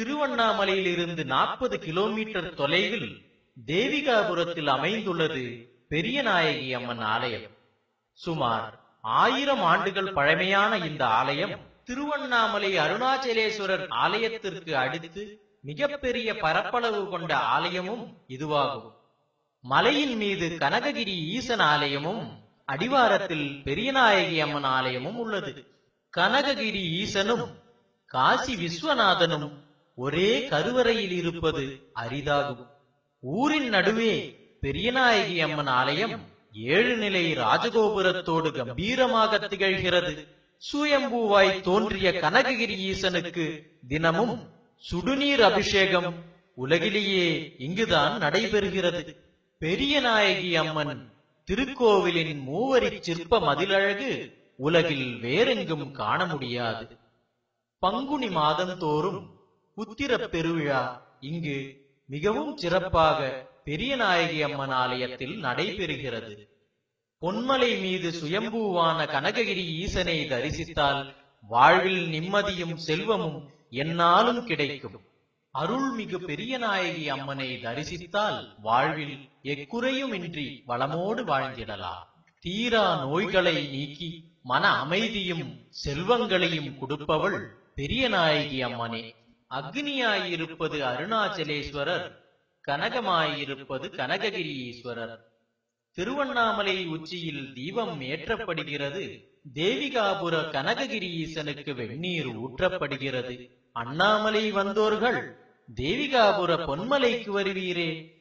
திருவண்ணாமலையிலிருந்து நாற்பது கிலோமீட்டர் தொலைவில் தேவிகாபுரத்தில் அமைந்துள்ளது பெரியநாயகி அம்மன் ஆலயம். சுமார் ஆயிரம் ஆண்டுகள் பழமையான இந்த ஆலயம் திருவண்ணாமலை அருணாச்சலேஸ்வரர் ஆலயத்திற்கு அடுத்து மிகப்பெரிய பரப்பளவு கொண்ட ஆலயமும் இதுவாகும். மலையின் மீது கனககிரி ஈசன் ஆலயமும் அடிவாரத்தில் பெரியநாயகி அம்மன் ஆலயமும் உள்ளது. கனககிரி ஈசனும் காசி விஸ்வநாதனும் ஒரே கருவறையில் இருப்பது அரிதாகும். ஊரின் நடுவே பெரியநாயகி அம்மன் ஆலயம் ஏழு நிலை ராஜகோபுரத்தோடு கம்பீரமாக திகழ்கிறது. சுயம்பூவாய் தோன்றிய கனககிரி ஈசனுக்கு தினமும் சுடுநீர் அபிஷேகம் உலகிலேயே இங்குதான் நடைபெறுகிறது. பெரியநாயகி அம்மன் திருக்கோவிலின் மூவரி சிற்ப மதிலழகு உலகில் வேறெங்கும் காண முடியாது. பங்குனி மாதந்தோறும் புத்திர பெருவிழா இங்கு மிகவும் சிறப்பாக பெரிய நாயகி அம்மன் ஆலயத்தில் நடைபெறுகிறது. பொன்மலை மீது சுயம்பூவான கனககிரி ஈசனை தரிசித்தால் வாழ்வில் நிம்மதியும் செல்வமும் என்னாலும் கிடைக்கும். அருள்மிகு பெரியநாயகி அம்மனை தரிசித்தால் வாழ்வில் எக்குறையுமின்றி வளமோடு வாழ்ந்திடலாம். தீரா நோய்களை நீக்கி மன அமைதியும் செல்வங்களையும் கொடுப்பவள் பெரியநாயகி அம்மனே. அக்னியாயிருப்பது அருணாச்சலேஸ்வரர் கனகமாயிருப்பது கனககிரியீஸ்வரர் திருவண்ணாமலை உச்சியில் தீபம் ஏற்றப்படுகிறது. தேவிகாபுர கனககிரியீசனுக்கு வெந்நீர் ஊற்றப்படுகிறது. அண்ணாமலை வந்தோர்கள் தேவிகாபுர பொன்மலைக்கு வருவீரே.